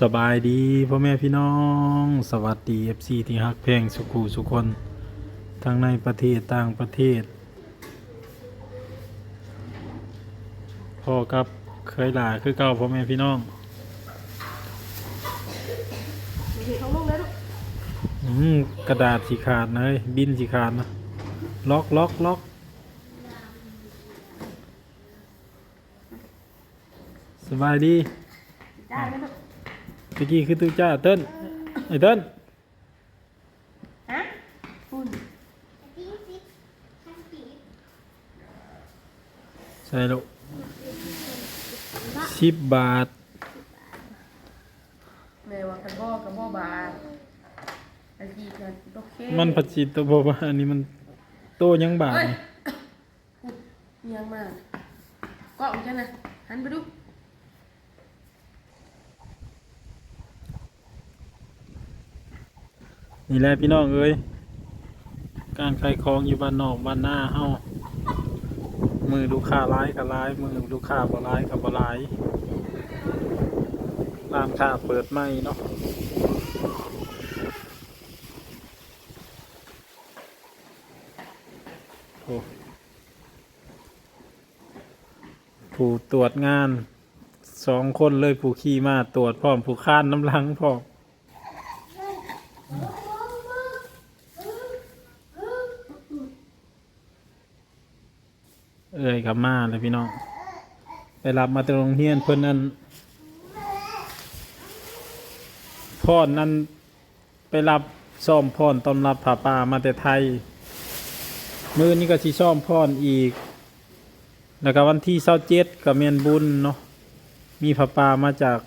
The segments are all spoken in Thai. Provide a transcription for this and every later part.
สบายดีพ่อแม่พี่น้อง สวัสดี FC ที่ฮักเพลงสุขูสุคน ทั้งในประเทศต่างประเทศพ่อกับเคยหลาคือเก่าพ่อแม่พี่น้องมีเหตุของลูกแล้วลูกอืมกระดาษสีขาดนะเฮ้ยบินสีขาดนะล็อกล็อกล็อกสบายดีได้ไหมลูก ตะกี้คือตู้จ้าเติ้นไอ้เติ้นฮะคุณใส่ลูกสิบบาทแม่ว่ากันพ่อกับพ่อบาทอันนี้กันโอเคมันผัดจิตตัวบอกว่าอันนี้มันโตยังบาทเอ้ยนี่พูดเอียังมากก็เหมือนกันนะหันไปดู นี่แหละพี่น้องเอ้ยการขายของอยู่บ้านนอกบ้านหน้าเฮามือลูกค้าร้ายกับร้ายมือลูกค้าบ่ร้ายกับบ่ร้ายร้านค้าเปิดไม่เนาะผู้ตรวจงานสองคนเลยผู้ขี่มาตรวจพร้อมผู้ค้านน้ำลังพร้อม เอ้ยกับมาเลยพี่น้องไปรับมาจากโรงเรียนเพิ่นนั่นพ่อนนั่นไปรับซ่อมพ่อนต้อนรับผาป่ามาแต่ไทย มือนี้ก็สิซ่อมพ่อนอีก แล้วก็วันที่เศร้าเจ็ดก็เมียนบุญเนาะมีผาป่ามาจาก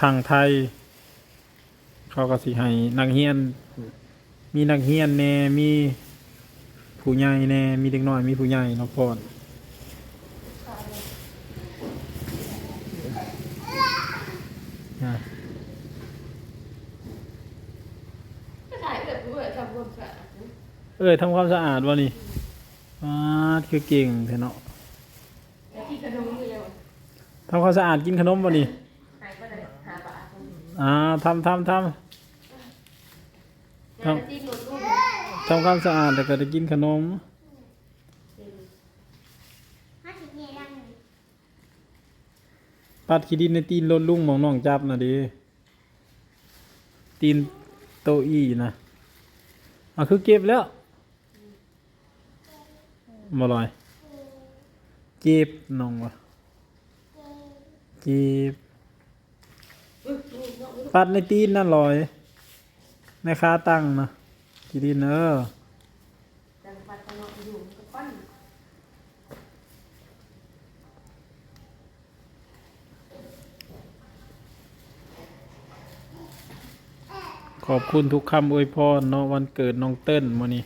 ทางไทย เขาก็สิให้นักเรียน มีนักเรียนแน่มี ผู้ใหญ่แน่มีเด็กน้อยมีผู้ใหญ่เนาะพ่อนอะก็ถ่ายแบบด้วยทำความสะอาดเอ้ยทำความสะอาดวะนี่อาดคือเก่งเถอะเนาะแล้วที่กระดงนี่ยังทำความสะอาดกินขนมวะนี่หายไปไหนหาบาทอ่าทำทำทงานที่หนุนลูกำ ทำความสะอาดแล้วก็ได้กินขนมปัดขี้ดินในตีนรถลุงมองน้องจับนะดิตีนโตอีนะอะคือเก็บแล้วมาลอยเก็บน้องวะเก็บปัดในตีนนั่นลอยในขาตั้งนะ ขี้ดินเออจังปัดตลอดอยู่กับปั้นขอบคุณทุกคำอวยพรเนาะวันเกิดน้องเติ้ลมานี่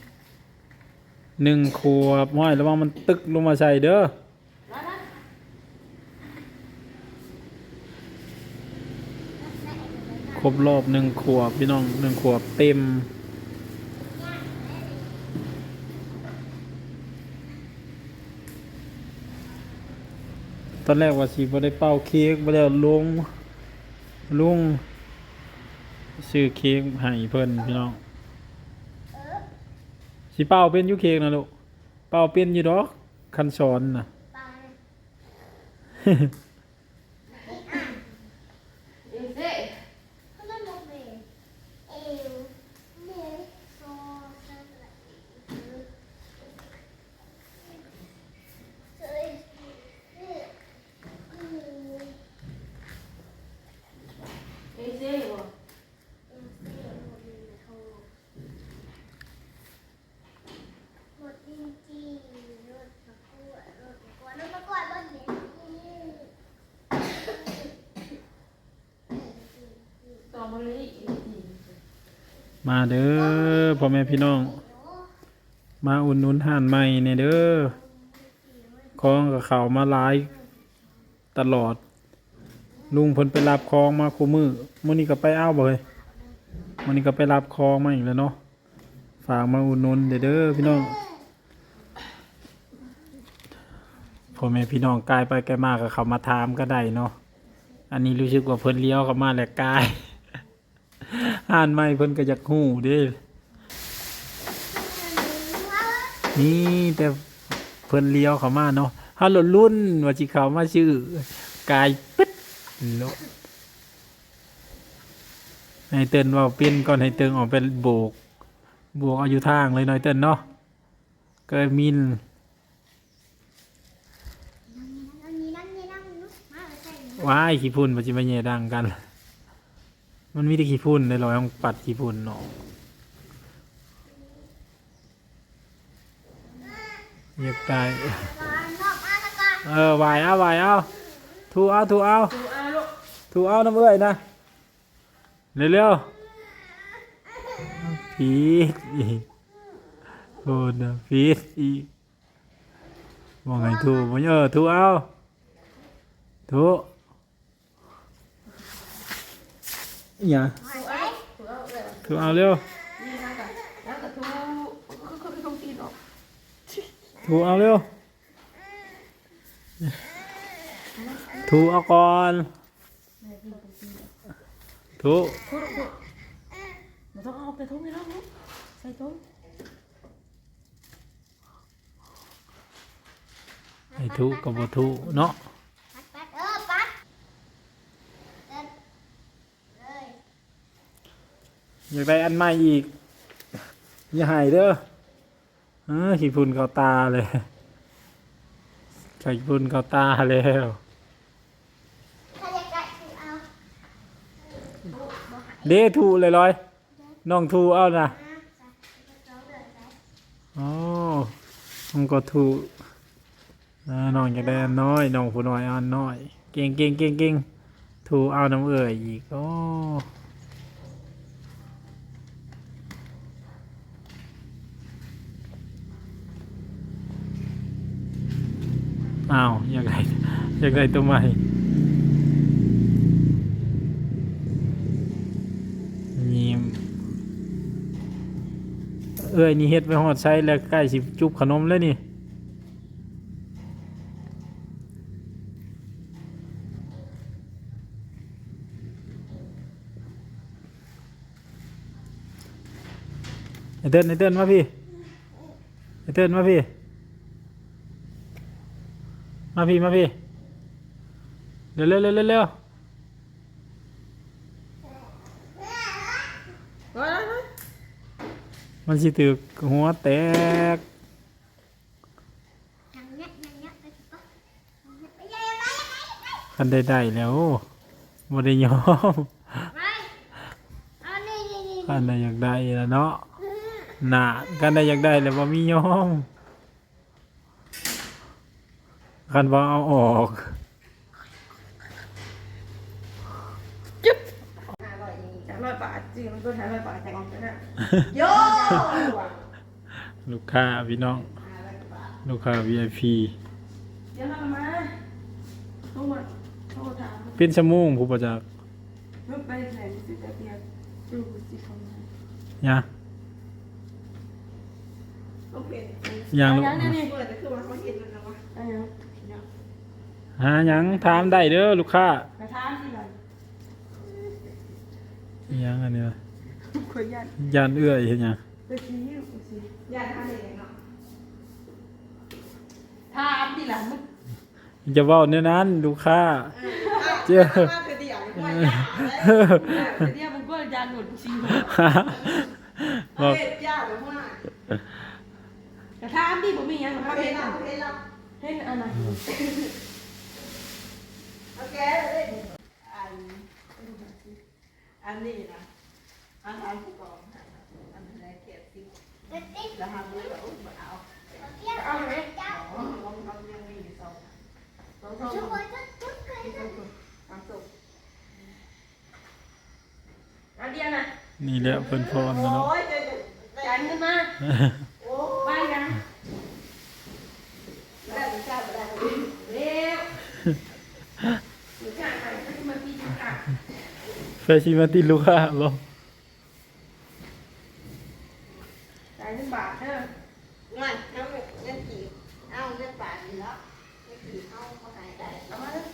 หนึ่งขวบห้อยระวังมันตึกลงมาใส่เด้อครบรอบหนึ่งขวบพี่น้องหนึ่งขวบเต็ม อนแรกว่าสิบ่ได้เป่าเค้กบ่ได้วลุงลุงซื้อเค้กให้เพิ่นพี่น้องสิเป่าเป็นอยู่เค้กนะลูกเป่าเป็นอยู่ดอกคันสอนน่ะ เอ็มเซ่ เอ็มเซ่เหรอ รถดินจีรถตะกั่วรถตะกั่วรถตะกั่วรถเหม็น ตอมะลิ มาเด้อพ่อแม่พี่น้อง มาอุ่นนุนห่านใหม่เนี่ยเด้อคลองกับเขามาหลายตลอด ลุงเพิ่นไปรับคลองมาคู่มือมื้อนี้ก็ไปเอาบ่เฮ้ยมื้อนี้ก็ไปรับคลองมาอีกแล้วเนาะฝากมาอุ่นนุนเด้อพี่น้องพ่อแม่พี่น้องกายไปไกลมากก็เขามาถามก็ได้เนาะอันนี้รู้สึกว่าเพิ่นเลี้ยวเข้ามาแล้วกาย อ่านไม่เพิ่นก็อยากฮู้เด้นี่แต่เพิ่นเลี้ยวเข้ามาเนาะฮัลโหลรุ่นว่าสิเข้ามาชื่อกายปึ๊ดโลให้เติ้นว่าเปลี่ยนก่อนให้เติ้นออกเป็นโบกโบกเอาอยู่ทางเลยหน่อยเติ้นเนาะก็มินว้ายขี้พุ่นมันจะมาแย่ดังกัน มันมีแต่ขี้พุ่นในรอยของปัดขี้พุ่นเนาะเหยียบตายก่อนนอกมาแล้วก่อนเออวายเอาวายเอาถูเอาถูเอาถูเอาน้ำเอ้ยนะเร็วๆพีดอีกโอ้นะพีดอีกมองไงถูมันเออถูเอาถู อย่าดูอาดูอาเลยถูเอาเร็วนี่นั่งกันนั่ อยากได้อันใหม่อีก อย่าใหายเด้อเออขี้พุ่นเข้าตาเลยขี้พุ่นเข้าตาแล้วถ้าอยากได้คือเอาเด้ถูเลยลอยน้องถูเอานะมาใส่กระเป๋าเดินไปอ๋อน้องก็ถูอ่าน้องอยากได้อันน้อยน้องผู้น้อยเอาอันน้อย เก่งเก่งเก่งเก่งถูเอาน้ำเอ่ยอีกโอ้ อ้าวอยากได้อยากได้ตัวใหม่นี่เอ้ยนี่เฮ็ดไปหอดใช้แล้วใกล้สิจุบขนมแล้วนี่ไอเติ้ลไอเติ้ลมาพี่ไอเติ้ลมาพี่ มาพี่ มาพี่ เร็วเร็วเร็วเร็วเร็วก็ได้ไหมมันสิตึกหัวแตกนั่งเนี้ยนั่งเนี้ยไปสิปะนั่งเนี้ยไปยังไงยังไงยังไงคันได้ได้แล้วบ่ได้ยอมไปเอานี่นี่นี่คันได้อยากได้แล้วเนาะน่ะคันได้อยากได้แล้วบ่มียอม คันบ่เอาออกห้าร้อยนี่ห้าร้อยบาทจริงมันก็ห้าร้อยบาทแต่กองกันนะโยลูกค้าพี่น้องลูกค้า VIP เดี๋ยวเรามาต้องมาต้องมาถามเป็นชั่วโมงผู้ประจักษ์เมื่อไปไหนสิจะเพียงดูสิของมันยะโอเคยังยังนี่นี่เปิดแต่คือว่าเขาเห็นมันแล้ววะอันยัง หาหยังถามได้เด้อลูกค้ากระทานที่ไหนอิหยังอันนี้วะคนยันยานเอื้อยเห็นหยังตะกี้ดูสิยาทำเองเนาะถามที่หลังมันจะเว้าเนื้อนั้นลูกค้า เจ้า มาคือเดียวไม่ยาเลยเดี๋ยวมันก็ยันหมดจริงบอกเฮ็ดยาหรือว่ากระทานที่ผมมียังเขาเขาเห็เห็นนเราเห็นเราเห็นอะไร โอเคเลยอันอันนี้นะอันอันผู้กองอันไหนเกียรติเด็กติ๊กแล้วทำด้วยแบบอุ้มเอาเที่ยวเอาไหมเจ้าลอลองลองยังมีสองสองสองช่วยจุดจุดเคยจุดสามสุกอันเดียวนะนี่แหละเพิ่นพรนะเนาะโอ้ยเจ๊เจ๊ยันขึ้นมา โอ้ ไปยัง ได้ชาติได้ เร็วหรือจะอะไรก็จะมาตีกัน แฟชิมาติลูกค้าบ่จ่ายหนึ่งบาทเด้อง่ายน้ำเงินกี่เอาเงินบาทอยู่แล้วเงินกี่เอาเขาหายได้เอามาเด้อ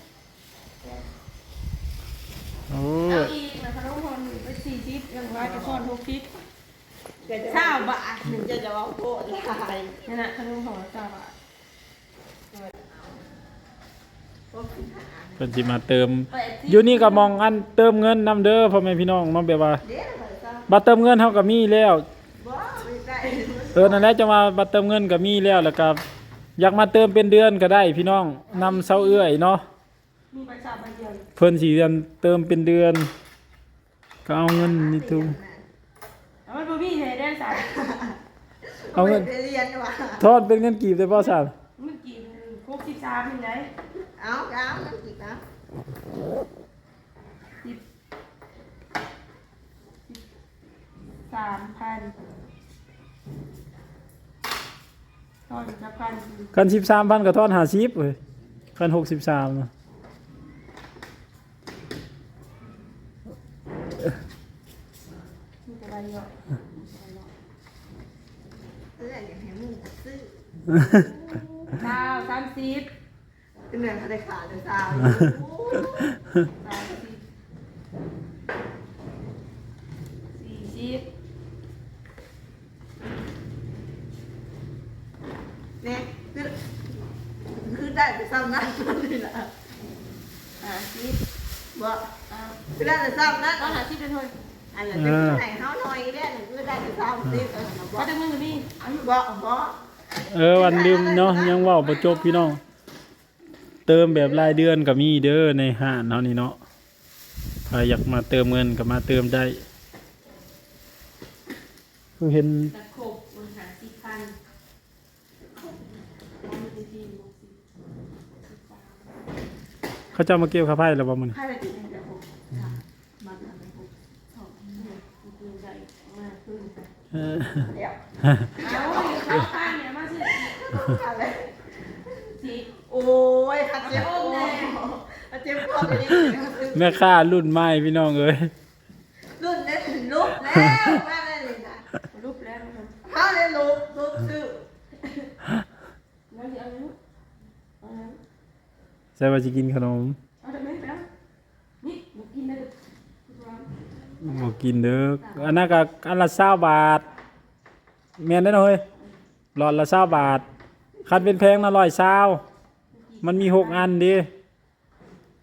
เอาอีกนะขนมพรไปสี่สิบยังว่าจะทอดหกสิบเดี๋ยวจะเก้าบาทหนึ่งจะจะเอาโคตรลายนี่นะขนมพรเก้าบาท พวกสินหา เพิ่นสิมาเติมแปดสิบอยู่นี่ก็มองอันเติมเงินนำเด้อพ่อแม่พี่น้องมาแบบว่าเดี๋ยวเราจะบัตรเติมเงินเฮาก็มีแล้วบ่ไม่ได้เออนั่นแหละจะมาบัตรเติมเงินก็มีแล้วแล้วก็อยากมาเติมเป็นเดือนก็ได้ พี่น้องนำเซาเอื้อยเนาะมีประชาชนเดียวเพิ่นสิเดือนเติมเป็นเดือน ก็เอาเงินนี่ทุเอามันบ่มีเลยได้สายเอาเงินไปเรียนว่ะทอดเป็นเงินกีบได้บ่ซั่นมันกี่หกสิบสามยังไง เอาเอานั่นอีกนะสิบสามพันทอดละพันคัน13,000ก็ทอด50เว้ยคัน63นะมีแต่ใบเนาะเอออย่างให้มึงซื้อเก้าสามสิบ เป็นเงินเขาได้ขาดจะสาวสามสิบสี่สิบเนี่ยคือคือได้ไปซ้ำนั่นนี่แหละห้าสิบบ่อ่าคือได้ไปซ้ำนั่นต้องหาสิบเป็นเท่าไหร่อันนั้นจะคือไหนเฮาหน่อยเนี่ยคือได้ไปซ้ำสิเออบ่ว่าแต่มึงกับพี่อันบ่บ่เออวันลืมเนาะยังเว้าบ่จบพี่น้อง เติมแบบรายเดือนก็มีเด้อในห้างเนาะนี่เนาะใครอยากมาเติมเงินก็มาเติมได้เห็นตะโขบมึงหาสิบพันเอาไปที่หกสิบสิบสามเขาเจะมาเกี่ยวข้าวไผ่แล้วบ่มันให้ไปกินแต่ผมมาทำให้ผมสองเนี่ยกูใจมากขึ้นเออเดี๋ยวเอาเข้าข้างเนี่ยมาสิอะไรสิ โอ้ยคัดเจ็บโอ้ยคัดเจ็บคอไปนี่แม่ค้ารุ่นใหม่พี่น้องเอ้ยรุ่นนี้ถึงลุกแล้วแม่เลยนะรูปแล้วนะครับเขาเลยลุกลุกชื่อแล้วจะเอาลูกเอาแล้วใช่ว่าสิกินขนมเอาทำไมแล้วนี่หนูกินได้เลยร้อนบ่กินเด้ออันนั้นก็อันละ20บาทแม่นได้เนาะเฮ้ยหลอดละ20บาทคันเป็นแพงนะ120 มันมีหกอันเดิ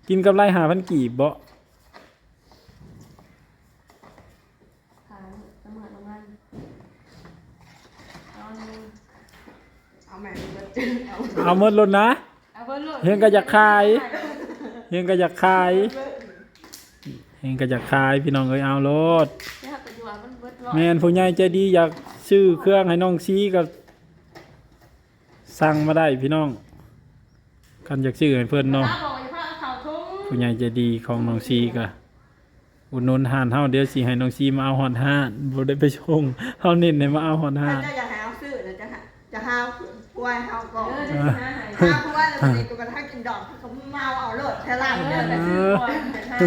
กินกำไร5,000กีบบ่ขายน้ำมันน้ำมันเอาหนึ่งเอาแม่มาจิ้มเอาเอาหมดลดนะ เอาเบอร์โหลดเห็นก็อยากขาย เฮงก็อยากขายเฮงก็อยากขายพี่น้องเอ้ยเอาโลด เนี่ยแต่อยู่อะมันเบิดร้อยแม่นผู้ใหญ่ใจดีอยากซื้อเครื่องให้น้องซีก็สั่งมาได้พี่น้อง กันอยากซื้อให้เพิ่นเนาะถ้าบอกอย่าพลาดเอาข่าวทุ่งผู้ใหญ่ใจดีของน้องซีก็อุดหนุนห้านเฮาเดี๋ยวสิให้น้องซีมาเอาฮอดห้านบ่ได้ไปชงเฮาเน้นให้มาเอาฮอดห้าถ้านเจ้าอยากหาซื้อนะจะหาจะหากล้วยเฮาก่อนเออจะหาหายหากล้วยแล้วมันก็กระทั่งกินดอกเขาเมาเอาโลดเทล่าเอเด้ออแต่ซื้อก่อนแต่หา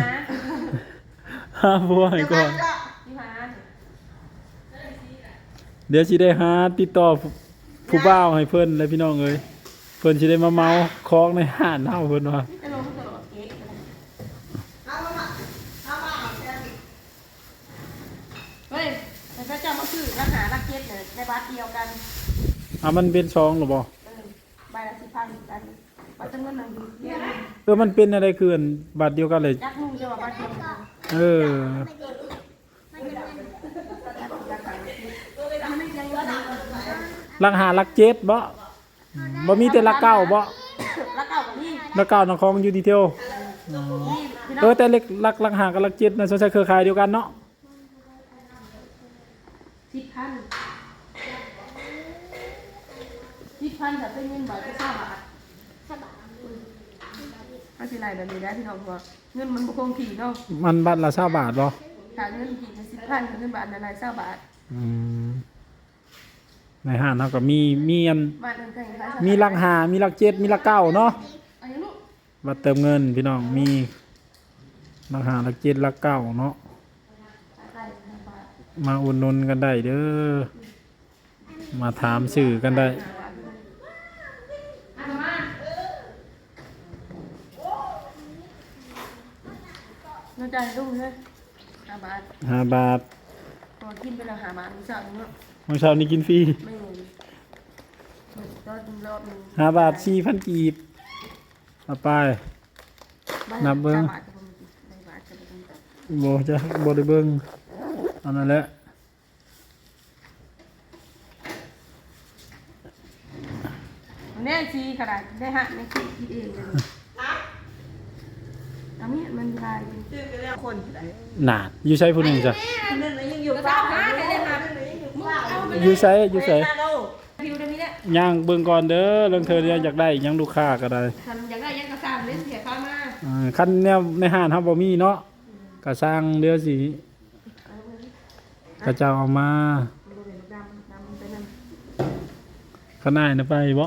ห้าบัวให้ก่อนที่หาเดี๋ยวสิได้หาติดต่อผู้ผู้บ่าวให้เพิ่นเลยพี่น้องเอ้ยเพิ่นสิได้มาเมาของในห้านเฮาเพิ่นว่าจะลงตลอดเก๊กเอามาเอามาเอาแค่เฮ้ยแต่พระเจ้ามาซื้อราคาลักเก็ตเนี่ยในบัตรเดียวกันอะมันเป็นซองหรือบ่เออใบละสิบพันกันบัตรจำนวนหนึ่งเดียวเออมันเป็นอะไรคืออันบัตรเดียวกันเลย ยักษ์นุ่งจะว่าบัตรเดียวกันเออลักหาลักเจ็ดบ่ บ่มีแต่ลักเก้าบ่แล้วเก่ากับนี่ลักเก้าน้องของอยู่ดีเทลนี่พี่น้เอองอแต่เล็กลักลักหากับลักเจ็ดน่ะสงสัยเครือข่ายเดียวกันเนาะสิบพันสิบพันแต่เป็นเงินบาทก็ทราบบาทสบายถ้าสิไรแบบนี้ได้พี่น้องเพราะว่าเงินมันบ่คงที่เนาะมันบัตรละ20บาทบ่ถ้าเงินกี่สิบพันเงินบาทอะไรเศร้าบาท อืม ในห้างเฮาก็มีมีอันบาทเงินใครใครมีลักหามีลักเจ็ดมีลักเก้าเนาะอันนี้ลูกบัตรเติมเงินพี่น้องมีลักหาลักเจ็ดลักเก้าเนาะอะไรบาทมาอุดหนุนกันได้เด้อมาถามสื่อกันได้อันมาเงินนใจลูกเลยห้าบาทห้าบาทพอกินไปแล้วห้าบาทมึงสั่งเนาะ มื้อเช้านี้กินฟรีไม่เงินรอบรอบนึงห้าบาทสี่พันกีบเอาไป นับเบิ่งบาทก็บ่มีได้บาทก็บ่ต้องตัดบ่จะบ่ได้เบิ่งเอานั่นแหละแน่ซีขนาดได้หักในคิดคิดเองเลยอันนี้มันลายชื่อกันแล้วคนที่ไหนนานอยู่ใช้ผู้หนึงจ้ะคนนึงยังอยู่ฟ้าคนนึงยังอยู่ฟ้า อยู่ใช้อยู่ใช้พิวได้มีเนี่ยย่างเบิ่งก่อนเด้อเรื่องเธอเนี่ยอยากได้หยังลูกค้าก็ได้ทำอย่างไรยังกระซามเล่นเสียค่ามาอ่าคันแนวในห้างเฮาบ่มีเนาะก็สร้างเรือสิก็เจ้าเอามาดำดำไปนั่นข้างหน้าน่ะไปบ่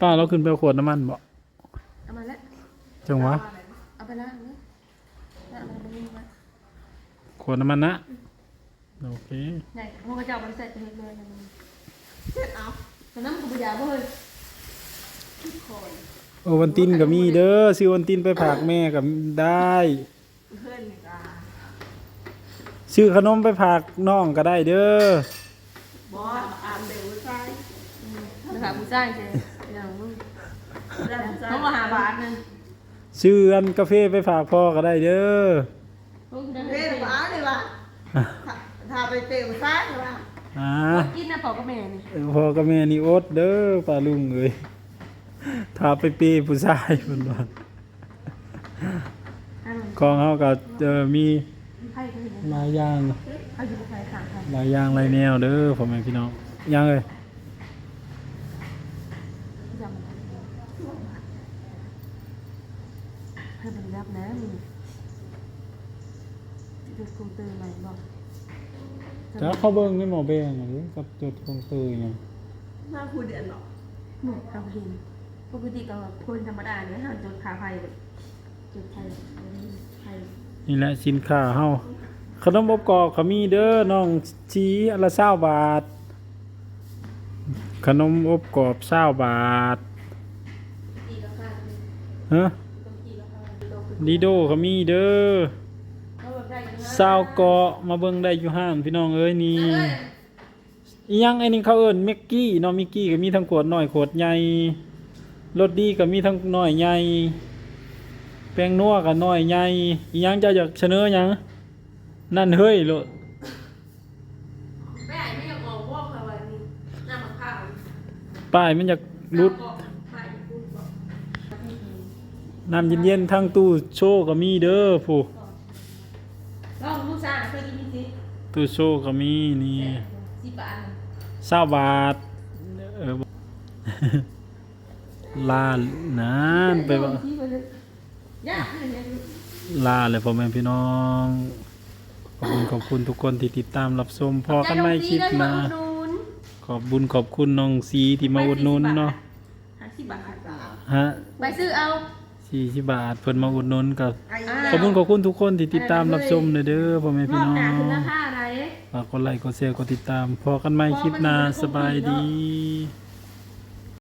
ป้าเราขึ้นไปเอาขวดน้ำมันบ่เอามาแล้วจังหวะเอาไปล้างเลยล้างมันไปนี่มาขวดน้ำมันนะ โอเคใหญ่พวกกระเจ้ามันเสร็จเลยเลยเช็ดเอาตอนนั้นกูไปยาบ่เฮ้ยโอวันตินก็มีเด้อซื้อวันตินไปฝากแม่ก็ได้เพื่อนนี่ก็ซื้อขนมไปฝากน้องก็ได้เด้อบอสอ่านเดี๋ยวใช่นะคะกูจ้างเจ๊อย่างมึงแล้วใช่เขามาหาบาทนึงซื้ออันกาแฟไปฝากพ่อก็ได้เด้อพวกนั้นเรียนฟ้าเลยว่ะ ถ้าไปเตะฟ้าเลยว่ะอ่ากินนะพ่อกับแม่นี่เออพ่อกับแม่นี่อดเด้อป้าลุงเอ้ยถ้าไปเปย์ผู้ชายเพิ่นว่าอันนั้นของเฮาก็เอ่อมีไพ่ก็เห็นหลายอย่างเขาอยู่กับใครถามใครหลายอย่างหลายแนวเด้อพ่อแม่พี่น้องยังเอ้ยจำให้เป็นรับนะมึงจุดคงเตือนใหม่บอก จะเข้าเบิ่งในหมอแบงหรือกับจุดคงตือหยังหน้าผู้เดียนหรอหนูเราเห็นปกติก็คนธรรมดาเนี่ยเราจุดขาไฟแบบจุดไฟไฟนี่แหละสินค้าเฮาขนมอบกรอบก็มีเด้อน้องชีอันละ20บาท ขนมอบกรอบ20บาทตีราคาฮะต้องตีราคาโลคือดีโดก็มีเด้อเขาแบบ ได้ยังไงซาวเกาะมาเบิ่งได้อยู่ห้านพี่น้องเอ้ยนี่อีหยังไอ้นี่เขาเอิ้นเมกกี้เนาะมิกกี้ก็มีทั้งขวดน้อยขวดใหญ่รสดีก็มีทั้งน้อยใหญ่แป้งนัวก็น้อยใหญ่อีหยังเจะอยากเสนอหยังนั่นเฮ้ยโลดแม่ไม่อยากออกวอกอะไรนี่หน้ามันข้าวป้ายมันอยากรุดไปพูดบอกน้ำเย็นๆทั้งตู้โชว์ก็มีเด้อผู้ ลองลูกสาวเคยกินสิตู้โชว์ก็มีนี่สิบบาทเศร้าบาทเออลาดนานไปว่ายากเลยเนี่ยลาเลยพ่อแม่พี่น้อง ขอบคุณขอบคุณทุกคนที่ติดตามรับชมพอกันไม่คลิปหนะ ขอบบุญขอบคุณน้องสีที่มาอุดหนุนเนาะห้าสิบบาทฮะไปซื้อเอา สี่สิบบาทเพิ่นมาอุดหนุนกับไอ้ขอบคุณขอบคุณทุกคนที่ติดตามรับชมเด้อพ่อแม่รพี่อบน้อหน้าคืงอราคาอะไร ฝากกดไลค์กดแชร์กดติดตามพอกันไม่คลิปหน้าสบายดีเ